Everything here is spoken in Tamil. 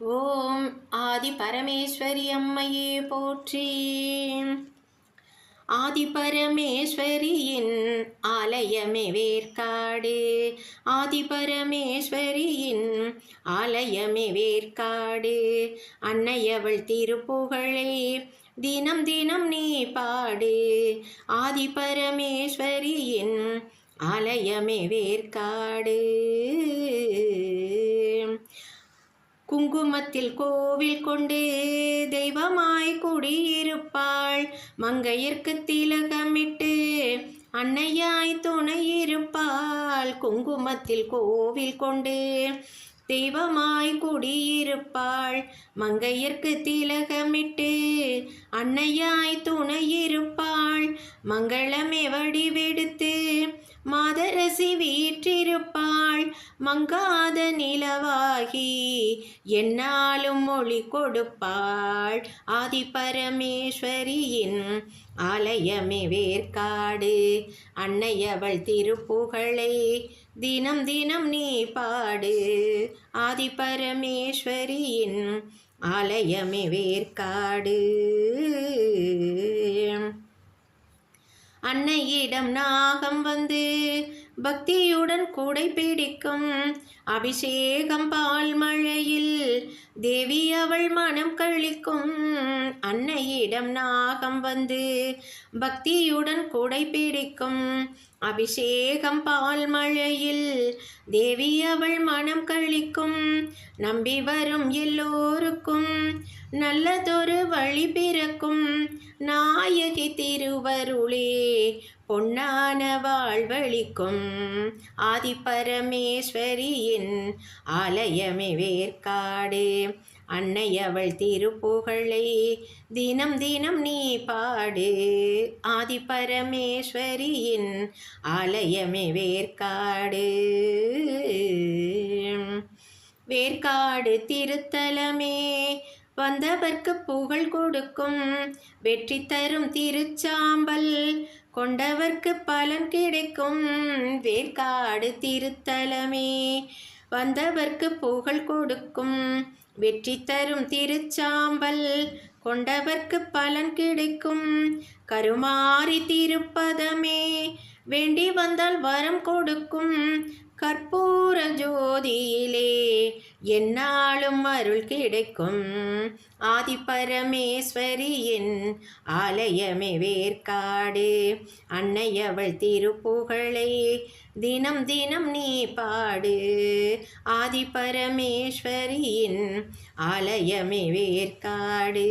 ஓம் ஆதி பரமேஸ்வரி அம்மையே போற்றி. ஆதி பரமேஸ்வரியின் ஆலயமே வேர்க்காடு ஆதி பரமேஸ்வரியின் ஆலயமே வேர்க்காடு அன்னையவள் திருப்புகழே தினம் தினம் நீ பாடு. ஆதி பரமேஸ்வரியின் ஆலயமே வேர்க்காடு குங்குமத்தில் கோவில் கொண்டு தெய்வமாய் குடியிருப்பாள். மங்கையர்க்கு திலகமிட்டு அன்னையாய் துணையிருப்பாள். குங்குமத்தில் கோவில் கொண்டு தெய்வமாய் குடியிருப்பாள். மங்கையர்க்கு திலகமிட்டு அன்னையாய் துணையிருப்பாள். மங்களமே வடிவெடுத்து மங்காத நிலவாகி என்னாலும் மொழி கொடுப்பாள். ஆதி பரமேஸ்வரியின் ஆலயமே வேர்க்காடு அன்னையவள் திருப்புகழை தினம் தினம் நீ பாடு. ஆதி பரமேஸ்வரியின் ஆலயமே வேர்க்காடு அன்னையிடம் நாகம் வந்து பக்தியுடன் கூடை பிடிக்கும். அபிஷேகம் பால் மழையில் தேவி அவள் மனம் கழிக்கும். அன்னையிடம் நாகம் வந்து பக்தியுடன் கூடை பிடிக்கும். அபிஷேகம் பால் மழையில் தேவி அவள் மனம் கழிக்கும். நம்பி வரும் எல்லோருக்கும் நல்லதொரு வழி பிறக்கும். நாயகி திருவருளே பொன்னான வாழ்வழிக்கும். ஆதிபரமேஸ்வரியின் ஆலயமே வேர்க்காடு அன்னையவள் திருப்புகழை தினம் தினம் நீ பாடு. ஆதிபரமேஸ்வரியின் ஆலயமே வேர்க்காடு வேர்க்காடு திருத்தலமே வந்தவர்க்கு புகழ் கொடுக்கும். வெற்றி தரும் திருச்சாம்பல் கொண்டவர்க்கு பலன் கிடைக்கும். வேர்காடு திருத்தலமே வந்தவர்க்கு புகழ் கொடுக்கும். வெற்றி தரும் திருச்சாம்பல் கொண்டவர்க்கு பலன் கிடைக்கும். கருமாறி திருப்பதமே வேண்டி வந்தால் வரம் கொடுக்கும். கற்பூர ஜோதியிலே என்னாலும் அருள் கிடைக்கும். ஆதிபரமேஸ்வரியின் ஆலயமே வேர்க்காடு அன்னையவள் திருப்புகழை தினம் தினம் நீ பாடு. ஆதிபரமேஸ்வரியின் ஆலயமே வேர்க்காடு